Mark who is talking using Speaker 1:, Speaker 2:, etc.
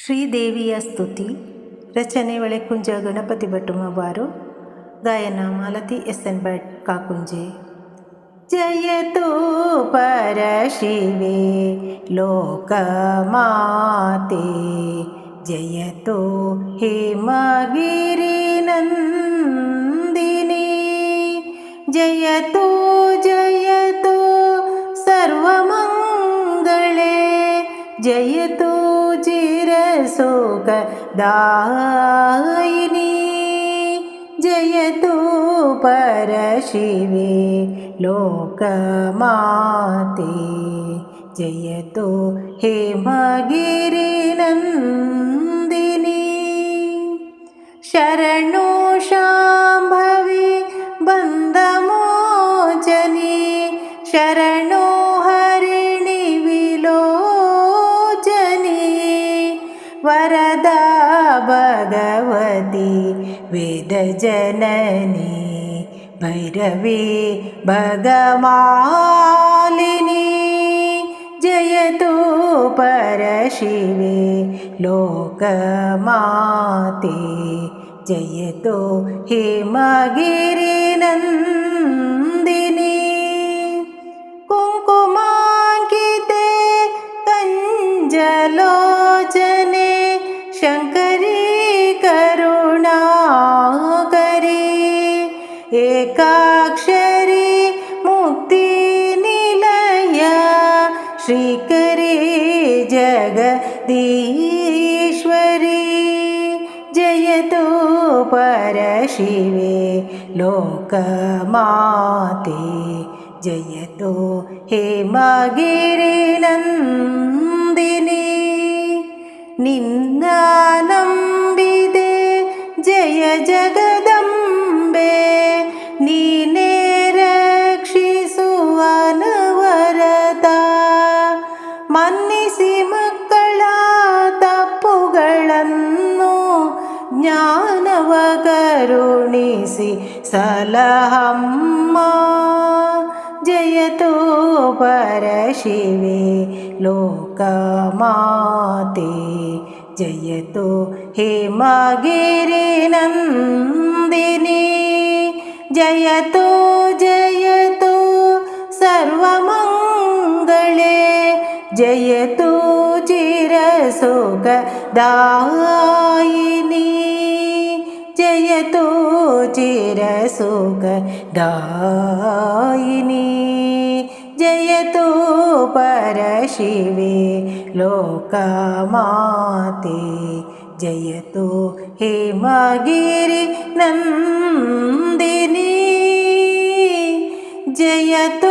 Speaker 1: ಶ್ರೀದೇವಿಯ ಸ್ತುತಿ ರಚನೆ ಒಳೆಕುಂಜ ಗಣಪತಿ ಭಟ್ಟು ಮಬಾರು ಗಾಯನ ಮಾಲತಿ ಎಸ್ ಎನ್ ಭಟ್ ಕಾಕುಂಜೆ ಜಯತು ಪರಶಿವೆ ಲೋಕಮಾತೆ ಜಯತು ಹೇಮಗಿರಿ ನಂದಿನಿ ಜಯತು ಜಯತು सुखदायिनी। जयतु परशिवे लोकमाते। जयतु हेमगिरिनन्दिनी। शरणो शाम्भवे बन्दमोचनि। शरणो रदा भगवती वेदजननी जननी भगमालिनी। जयतु परशिवे लोकमाते। जयतु हिमगिरिनन्दिनी। कुङ्कुमाङ्किते कञ्जलो ी एकाक्षरी मुक्ति निलय। श्रीकरे जगदीश्वरी। जयतु परशिवे लोकमाते। जयतो हे मा गिरिनन्दिनी ಜಗದಂಬೆ ನೀನೇ ರಕ್ಷಿಸುವನವರತ ಮನ್ನಿಸಿ ಮಕ್ಕಳ ತಪ್ಪುಗಳನ್ನು ಜ್ಞಾನವ ಕರುಣಿಸಿ ಸಲಹಮ್ಮ ಜಯತು ಪರಶಿವೆ लोकमाते। जयतु हेमगिरिनन्दिनी मा गिरिनन्दिनी जयतु जयतु सर्वमङ्गले। जयतु चिरसुखदायिनी जयतु चिरसुक जयतु परशिवे लोकमाते जयतु हेमगिरि नन्दिनी। जयतु